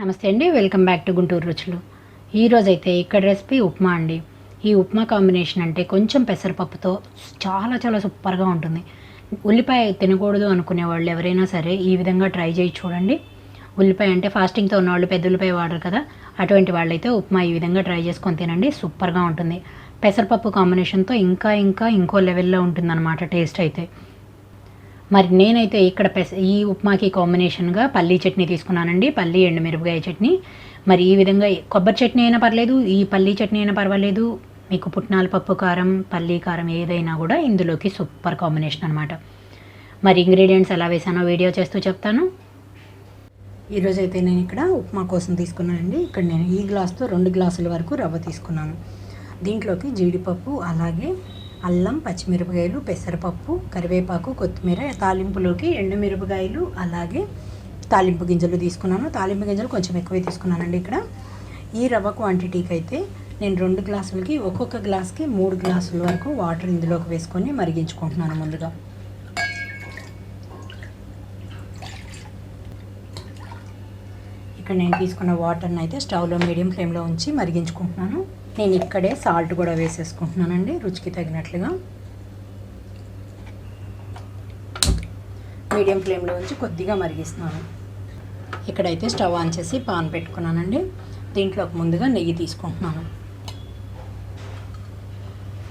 నమస్తే అండి welcome back to Guntur రుచులు. ఈరోజైతే ఇక్కడ రెసిపీ ఉప్మా అండి. ఈ ఉప్మా కాంబినేషన్ అంటే కొంచెం పెసరపప్పుతో చాలా చాలా సూపర్గా ఉంటుంది. ఉల్లిపాయ తినకూడదు అనుకునే వాళ్ళు ఎవరైనా సరే ఈ విధంగా ట్రై చేయి చూడండి. ఉల్లిపాయ అంటే ఫాస్టింగ్తో ఉన్న వాళ్ళు పెద్ద ఉల్లిపాయ వాడరు కదా. అటువంటి వాళ్ళైతే ఉప్మా ఈ విధంగా ట్రై చేసుకొని తినండి సూపర్గా ఉంటుంది. పెసరపప్పు కాంబినేషన్తో ఇంకా ఇంకా ఇంకో లెవెల్లో ఉంటుందన్నమాట టేస్ట్ అయితే. మరి నేనైతే ఇక్కడ పెస ఈ ఉప్మాకి కాంబినేషన్గా పల్లీ చట్నీ తీసుకున్నానండి. పల్లీ ఎండు మిరపకాయ చట్నీ. మరి ఈ విధంగా కొబ్బరి చట్నీ అయినా పర్లేదు ఈ పల్లీ చట్నీ అయినా పర్వాలేదు. మీకు పుట్నాల పప్పు కారం పల్లీ కారం ఏదైనా కూడా ఇందులోకి సూపర్ కాంబినేషన్ అనమాట మరి ఇంగ్రీడియంట్స్ ఎలా వేసానో వీడియో చేస్తూ చెప్తాను. ఈరోజు అయితే నేను ఇక్కడ ఉప్మా కోసం తీసుకున్నానండి. ఇక్కడ నేను ఈ గ్లాస్తో రెండు గ్లాసుల వరకు రవ్వ తీసుకున్నాను. దీంట్లోకి జీడిపప్పు అలాగే అల్లం పచ్చిమిరపకాయలు పెసరపప్పు కరివేపాకు కొత్తిమీర తాలింపులోకి ఎండుమిరపకాయలు అలాగే తాలింపు గింజలు తీసుకున్నాను. తాలింపు గింజలు కొంచెం ఎక్కువే తీసుకున్నానండి ఇక్కడ. ఈ రవ్వ క్వాంటిటీకి అయితే నేను రెండు గ్లాసులకి ఒక్కొక్క గ్లాస్కి మూడు గ్లాసుల వరకు వాటర్ ఇందులోకి వేసుకొని మరిగించుకుంటున్నాను ముందుగా. ఇక్కడ నేను తీసుకున్న వాటర్ని అయితే స్టవ్లో మీడియం ఫ్లేమ్లో ఉంచి మరిగించుకుంటున్నాను. నేను ఇక్కడే సాల్ట్ కూడా వేసేసుకుంటున్నానండి రుచికి తగినట్లుగా. మీడియం ఫ్లేమ్లో ఉంచి కొద్దిగా మరిగిస్తున్నాను. ఇక్కడైతే స్టవ్ ఆన్ చేసి పాన్ పెట్టుకున్నానండి. దీంట్లోకి ముందుగా నెయ్యి తీసుకుంటున్నాను.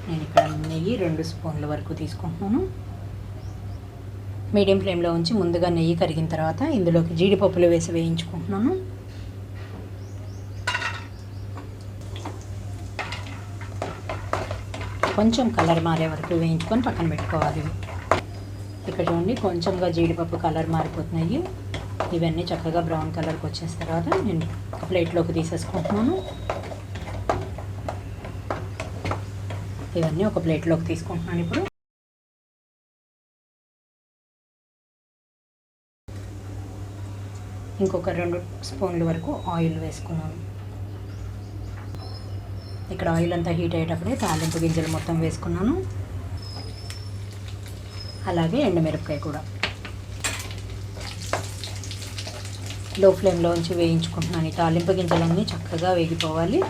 నేను ఇక్కడ నెయ్యి రెండు స్పూన్ల వరకు తీసుకుంటున్నాను. మీడియం ఫ్లేమ్లో ఉంచి ముందుగా నెయ్యి కరిగిన తర్వాత ఇందులోకి జీడిపప్పులు వేసి వేయించుకుంటున్నాను. కొంచెం కలర్ మారే వరకు వేయించుకొని పక్కన పెట్టుకోవాలి. ఇక్కడ చూడండి కొంచెంగా జీడిపప్పు కలర్ మారిపోతున్నాయి. ఇవన్నీ చక్కగా బ్రౌన్ కలర్కి వచ్చేసిన తర్వాత నేను ఒక ప్లేట్లోకి తీసేసుకుంటున్నాను. ఇవన్నీ ఒక ప్లేట్లోకి తీసుకుంటున్నాను ఇప్పుడు. ఇంకొక రెండు స్పూన్ల వరకు ఆయిల్ వేసుకున్నాను. ఇక్కడ ఆయిల్ అంతా హీట్ అయ్యేటప్పుడే తాలింపు గింజలు మొత్తం వేసుకున్నాను. అలాగే ఎండుమిరపకాయ కూడా. లో ఫ్లేమ్లో ఉంచి వేయించుకుంటున్నాను. ఈ తాలింపు గింజలన్నీ చక్కగా వేగిపోవాలి.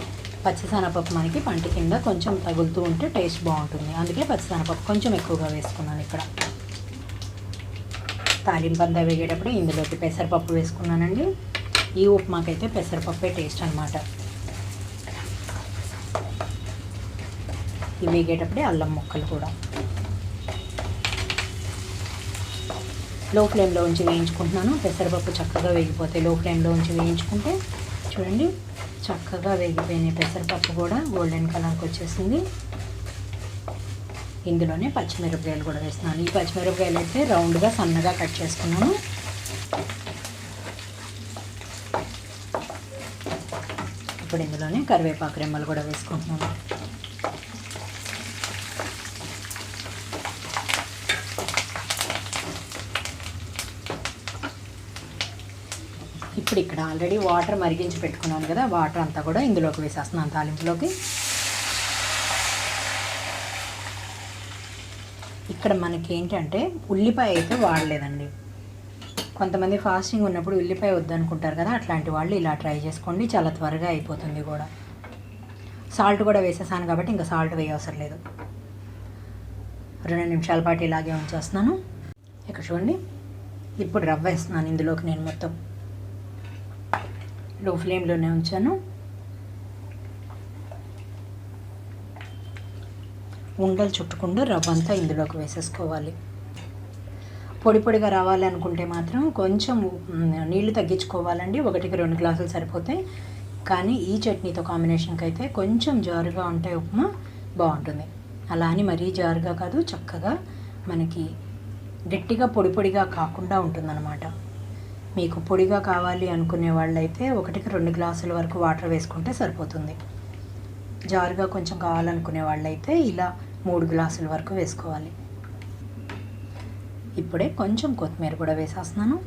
పచ్చిశనగపప్పు మనకి పంట కింద కొంచెం తగులుతూ ఉంటే టేస్ట్ బాగుంటుంది. అందుకే పచ్చిశనగపప్పు కొంచెం ఎక్కువగా వేసుకున్నాను ఇక్కడ. తాలింపు అంతా వేగేటప్పుడు ఇందులోకి పెసరపప్పు వేసుకున్నానండి. ఈ ఉప్మాకైతే పెసరపప్పే టేస్ట్ అనమాట ఇవి వేగేటప్పుడే అల్లం ముక్కలు కూడా. లో ఫ్లేమ్లో ఉంచి వేయించుకుంటున్నాను. పెసరపప్పు చక్కగా వేగిపోతాయి లో ఫ్లేమ్లో ఉంచి వేయించుకుంటే చూడండి చక్కగా వేగిపోయినాయి పెసరపప్పు కూడా గోల్డెన్ కలర్కి వచ్చేసింది. ఇందులోనే పచ్చిమిరపకాయలు కూడా వేస్తున్నాను. ఈ పచ్చిమిరపకాయలు అయితే రౌండ్గా సన్నగా కట్ చేసుకున్నాను. ఇప్పుడు ఇందులోనే కరివేపాకు రెమ్మలు కూడా వేసుకుంటున్నాను. ఇప్పుడు ఇక్కడ ఆల్రెడీ వాటర్ మరిగించి పెట్టుకున్నాను కదా వాటర్ అంతా కూడా ఇందులోకి వేసేస్తున్నాను తాలింపులోకి. ఇక్కడ మనకి ఏంటంటే ఉల్లిపాయ అయితే వాడలేదండి. కొంతమంది ఫాస్టింగ్ ఉన్నప్పుడు ఉల్లిపాయ వద్దనుకుంటారు కదా అట్లాంటి వాళ్ళు ఇలా ట్రై చేసుకోండి చాలా త్వరగా అయిపోతుంది కూడా. సాల్ట్ కూడా వేసేసాను కాబట్టి ఇంకా సాల్ట్ వేయవసరం లేదు. రెండు నిమిషాల పాటు ఇలాగే ఉంచేస్తున్నాను. ఇక్కడ చూడండి ఇప్పుడు రవ్వ వేస్తున్నాను ఇందులోకి నేను మొత్తం. లో ఫ్లేమ్లోనే ఉంచాను. ఉండలు చుట్టకుండా రవ్వ అంతా ఇందులోకి వేసేసుకోవాలి. పొడి పొడిగా రావాలి అనుకుంటే మాత్రం కొంచెం నీళ్ళు తగ్గించుకోవాలండి. ఒకటికి రెండు గ్లాసులు సరిపోతాయి కానీ ఈ చట్నీతో కాంబినేషన్కి అయితే కొంచెం జారుగా ఉంటే ఉప్మా బాగుంటుంది. అలా అని మరీ జారుగా కాదు చక్కగా మనకి గట్టిగా పొడి పొడిగా కాకుండా ఉంటుందన్నమాట. మీకు పొడిగా కావాలి అనుకునే వాళ్ళైతే ఒకటికి రెండు గ్లాసుల వరకు వాటర్ వేసుకుంటే సరిపోతుంది. జారుగా కొంచెం కావాలనుకునే వాళ్ళైతే ఇలా మూడు గ్లాసుల వరకు వేసుకోవాలి. ఇప్పుడే కొంచెం కొత్తిమీర కూడా వేసేస్తున్నాను.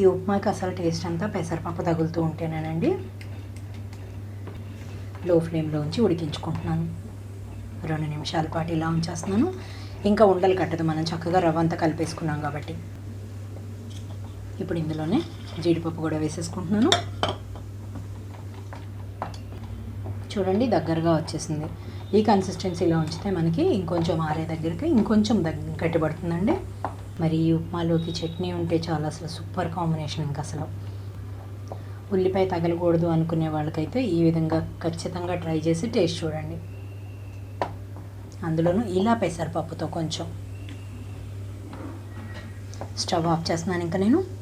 ఈ ఉప్మాకి అసలు టేస్ట్ అంతా పెసరపప్పు తగులుతూ ఉంటేనేనండి లో ఫ్లేమ్లో ఉంచి ఉడికించుకుంటున్నాను. రెండు నిమిషాల పాటు ఇలా ఉంచేస్తున్నాను. ఇంకా ఉండలు కట్టదు మనం చక్కగా రవ్వ అంతా కలిపేసుకున్నాం కాబట్టి. ఇప్పుడు ఇందులోనే జీడిపప్పు కూడా వేసేసుకుంటున్నాను. చూడండి దగ్గరగా వచ్చేసింది. ఈ కన్సిస్టెన్సీలో ఉంచితే మనకి ఇంకొంచెం ఆరే దగ్గరికి ఇంకొంచెం దగ్గర గట్టిపడుతుందండి మరి ఈ ఉప్మాలోకి చట్నీ ఉంటే చాలా అసలు సూపర్ కాంబినేషన్ ఇంకా అసలు. ఉల్లిపాయ తగలకూడదు అనుకునే వాళ్ళకైతే ఈ విధంగా ఖచ్చితంగా ట్రై చేసి టేస్ట్ చూడండి. అందులోనూ ఇలా పెసరపప్పుతో కొంచెం. స్టవ్ ఆఫ్ చేస్తున్నాను ఇంకా నేను.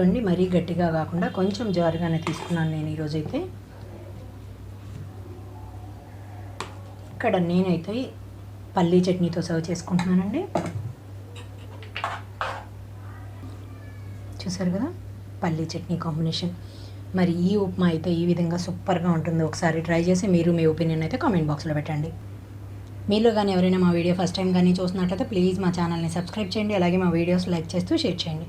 చూడండి మరీ గట్టిగా కాకుండా కొంచెం జారుగానే తీసుకున్నాను నేను ఈరోజైతే. ఇక్కడ నేనైతే పల్లీ చట్నీతో సర్వ్ చేసుకుంటున్నానండి. చూసారు కదా? పల్లీ చట్నీ కాంబినేషన్. మరి ఈ ఉప్మా అయితే ఈ విధంగా సూపర్గా ఉంటుంది ఒకసారి ట్రై చేసి మీరు మీ ఒపీనియన్ అయితే కామెంట్ బాక్స్లో పెట్టండి. మీలో కానీ ఎవరైనా మా వీడియో ఫస్ట్ టైం కానీ చూసినట్లయితే ప్లీజ్ మా ఛానల్ని సబ్స్క్రైబ్ చేయండి అలాగే మా వీడియోస్ లైక్ చేస్తూ షేర్ చేయండి.